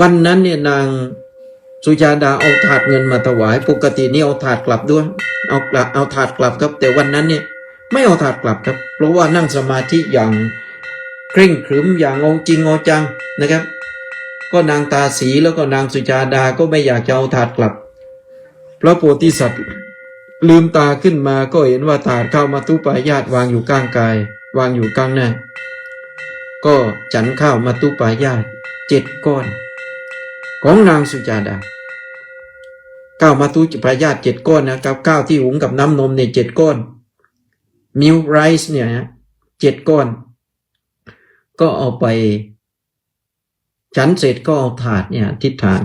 วันนั้นเนี่ยนางสุชาดาเอาถาดเงินมาถวาย ปกตินี่เอาถาดกลับด้วย เอากลับเอาถาดกลับครับ แต่วันนั้นเนี่ยไม่เอาถาดกลับครับ เพราะว่านั่งสมาธิอย่างเคร่งขรึมอย่างเอาจริงเอาจังนะครับ ก็นางตาสีแล้วก็นางสุชาดาก็ไม่อยากจะเอาถาดกลับ พระโพธิสัตว์ลืมตาขึ้นมาก็เห็นว่าถาดข้าวมาตุปายาตวางอยู่ข้างกาย วางอยู่ข้างหน้าก็ฉันข้าวมาตุปายาตเจ็ดก้อน ของนางสุจาดาข้าวมาตุปายาตเจ็ดก้อนนะครับข้าวที่หุงกับน้ำนมเนี่ยเจ็ดก้อนมิลไรซ์เนี่ยฮะเจ็ดก้อน ก็เอาไป ฉันเสร็จก็เอาถาดเนี่ยทิฏฐาน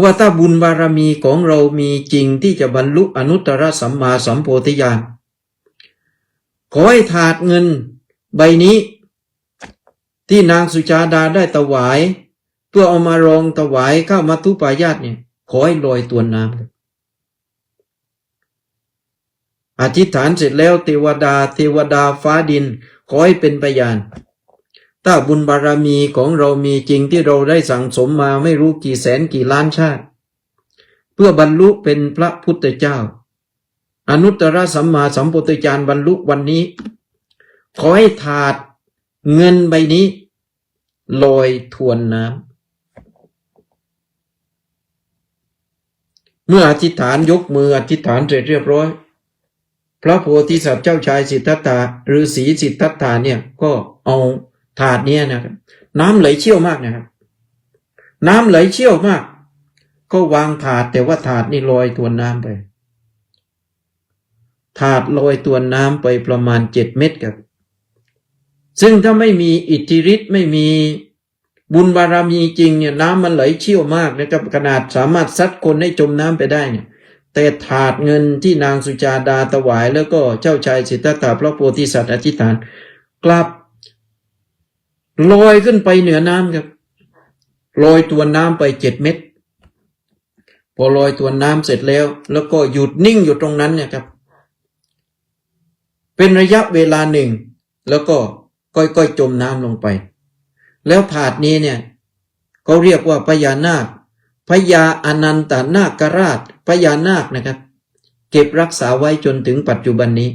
ว่าถ้าบุญบารมีของเรามีจริงที่จะบรรลุอนุตตรสัมมาสัมโพธิญาณขอให้ถาดเงินใบนี้ ที่นางสุชาดาได้ถวาย เพื่อเอามารองถวายข้ามาทุปายาตเนี่ย ขอให้ลอยตัวน้ำอธิษฐานเสร็จแล้วเทวดา เทวดาฟ้าดิน ขอให้เป็นพยาน ถ้าบุญบารมีของเรามีจริงที่เราได้สั่งสมมาไม่รู้กี่แสนกี่ล้านชาติ เพื่อบรรลุเป็นพระพุทธเจ้า อนุตตรสัมมาสัมพุทธญาณบรรลุวันนี้ ขอให้ถาดเงินใบนี้ลอยทวนน้ำ เมื่ออธิษฐานยกมืออธิษฐานเสร็จเรียบร้อย พระโพธิสัตว์เจ้าชายสิทธัตถะหรือสีสิทธัตถะเนี่ยก็เอาถาดเนี้ยนะครับน้ำไหลเชี่ยวมากนะครับ น้ำไหลเชี่ยวมาก ก็วางถาดแต่ว่าถาดนี่ลอยทวนน้ำไป ถาดลอยตัวน้ำไปประมาณเจ็ดเม็ดครับ ซึ่งถ้าไม่มีอิทธิฤทธิ์ไม่มี บุญบารมีจริงเนี่ยน้ำมันไหลเชี่ยวมากนะครับขนาดสามารถซัดคนให้จมน้ำไปได้เนี่ยแต่ถาดเงินที่นางสุจาดาถวาย แล้วก็เจ้าชายสิทธัตถะพระโพธิสัตว์อธิษฐาน กลับลอยขึ้นไปเหนือน้ำครับลอยตัวน้ำไปเจ็ดเม็ดพอลอยตัวน้ำเสร็จแล้ว แล้วก็หยุดนิ่งอยู่ตรงนั้นเนี่ยครับ เป็นระยะเวลาหนึ่ง แล้วก็ค่อยๆจมน้ำลงไป แล้วถาดนี้เนี่ยเขาเรียกว่าพญานาคพญาอนันตนาคราชพญานาคนะครับ เก็บรักษาไว้จนถึงปัจจุบันนี้